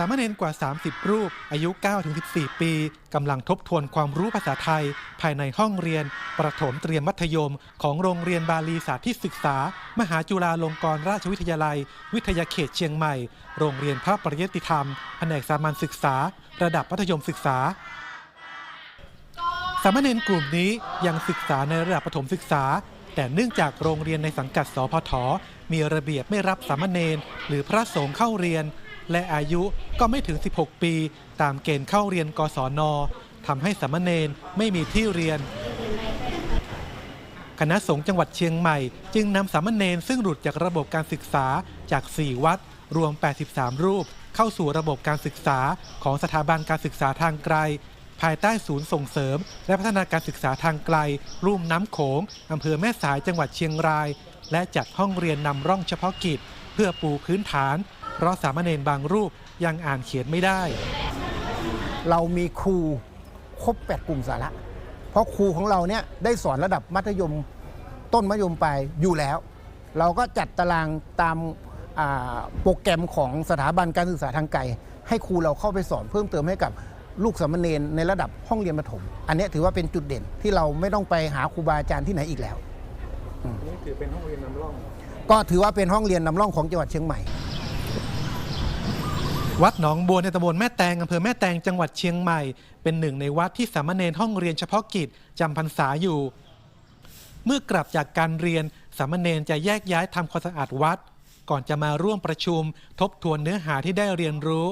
สามเณรกว่า 30 รูป อายุ 9-14 ปีกำลังทบทวนความรู้ภาษาไทย ภายในห้องเรียน ประถมเตรียมมัธยม ของโรงเรียนบาลีสาธิตศึกษา มหาจุฬาลงกรณราชวิทยาลัย วิทยาเขตเชียงใหม่ โรงเรียนพระปริยติธรรม แผนกสามัญศึกษา ระดับมัธยมศึกษาสามเณรกลุ่มนี้ยังศึกษาในระดับประถมศึกษา แต่เนื่องจากโรงเรียนในสังกัดสพทมีระเบียบไม่รับสามเณรหรือพระสงฆ์เข้าเรียน และอายุก็ไม่ถึง 16 ปี ตามเกณฑ์เข้าเรียนกศนทำให้สามเณรไม่มีที่เรียน คณะสงฆ์จังหวัดเชียงใหม่ จึงนำสามเณรซึ่งหลุดจากระบบการศึกษาจาก 4 วัด รวม 83 รูป เข้าสู่ระบบการศึกษาของสถาบันการศึกษาทางไกล ภายใต้ศูนย์ส่งเสริม และพัฒนาการศึกษาทางไกล รุ่มน้ำโขงอำเภอแม่สายจังหวัดเชียงราย และจัดห้องเรียนนำร่องเฉพาะกิจ เพื่อปูพื้นฐาน เพราะสามเณรบางรูปยังอ่านเขียนไม่ได้ เรามีครูครบ8กลุ่มสาระ เพราะครูของเราเนี่ยได้สอนระดับมัธยมต้นมัธยมปลายอยู่แล้ว เราก็จัดตารางตามอ่าโปรแกรมของสถาบันการศึกษาทางไกล ให้ครูเราเข้าไปสอนเพิ่มเติมให้กับลูกสามเณรในระดับห้องเรียนประถม อันเนี้ยถือว่าเป็นจุดเด่นที่เราไม่ต้องไปหาครูบาอาจารย์ที่ไหนอีกแล้วนี่ถือเป็นห้องเรียนนำร่อง ก็ถือว่าเป็นห้องเรียนนำร่องของจังหวัดเชียงใหม่ วัดหนองบัวในตำบลแม่แตงอำเภอแม่แตงจังหวัดเชียงใหม่ เป็นหนึ่งในวัดที่สามเณรห้องเรียนเฉพาะกิจจำพรรษาอยู่ เมื่อกลับจากการเรียนสามเณรจะแยกย้ายทำความสะอาดวัด ก่อนจะมาร่วมประชุม ทบทวนเนื้อหาที่ได้เรียนรู้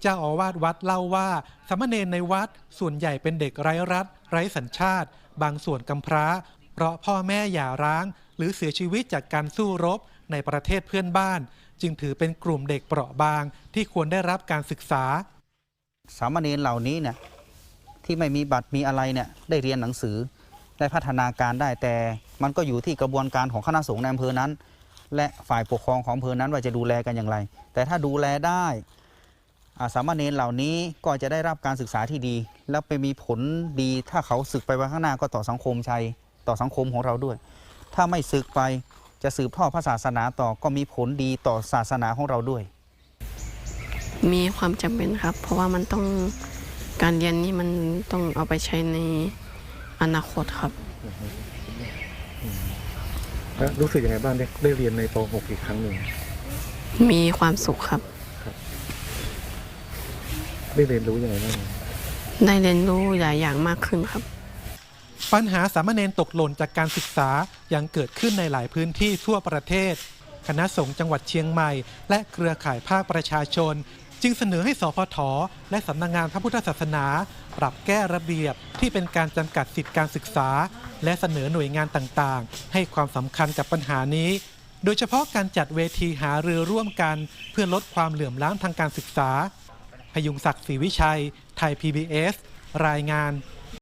เจ้าอาวาสวัดเล่าว่าสามเณรในวัดส่วนใหญ่เป็นเด็กไร้รัฐ ไร้สัญชาติ บางส่วนกำพร้า เพราะพ่อแม่หย่าร้าง หรือเสียชีวิตจากการสู้รบในประเทศเพื่อนบ้าน จึงถือเป็นกลุ่มเด็กเปราะบางที่ควรได้รับการศึกษา สามเณรเหล่านี้เนี่ยที่ไม่มีบัตรมีอะไรเนี่ยได้เรียนหนังสือได้พัฒนาการได้แต่มันก็อยู่ที่กระบวนการของคณะสงฆ์ในอำเภอนั้น และฝ่ายปกครองของอำเภอนั้นว่าจะดูแลกันอย่างไร แต่ถ้าดูแลได้อ่าสามเณรเหล่านี้ก็จะได้รับการศึกษาที่ดี แล้วไปมีผลดีถ้าเขาศึกไปวันข้างหน้าก็ต่อสังคมชัยต่อสังคมของเราด้วย ถ้าไม่ศึกไป จะสืบทอดพระศาสนาต่อก็มีผลดีต่อศาสนาของเราด้วย มีความจำเป็นครับ เพราะว่ามันต้องการเรียนนี่มันต้องเอาไปใช้ในอนาคตครับแล้วรู้สึกยังไงบ้างได้ได้เรียนในป .6 อีกครั้งหนึ่งมีความสุขครับ ได้เรียนรู้ยังไงบ้างได้เรียนรู้หลายอย่างมากขึ้นครับ ปัญหาสามเณรตกหล่นจากการศึกษายังเกิดขึ้นในหลายพื้นที่ทั่วประเทศ คณะสงฆ์จังหวัดเชียงใหม่ และเครือข่ายภาคประชาชน จึงเสนอให้สพทและสำนักงานพระพุทธศาสนา ปรับแก้ระเบียบที่เป็นการจำกัดสิทธิการศึกษา และเสนอหน่วยงานต่างๆ ให้ความสำคัญกับปัญหานี้ โดยเฉพาะการจัดเวทีหารือร่วมกัน เพื่อลดความเหลื่อมล้ำทางการศึกษาพยุงศักดิ์ศรีวิชัย ไทย PBS รายงาน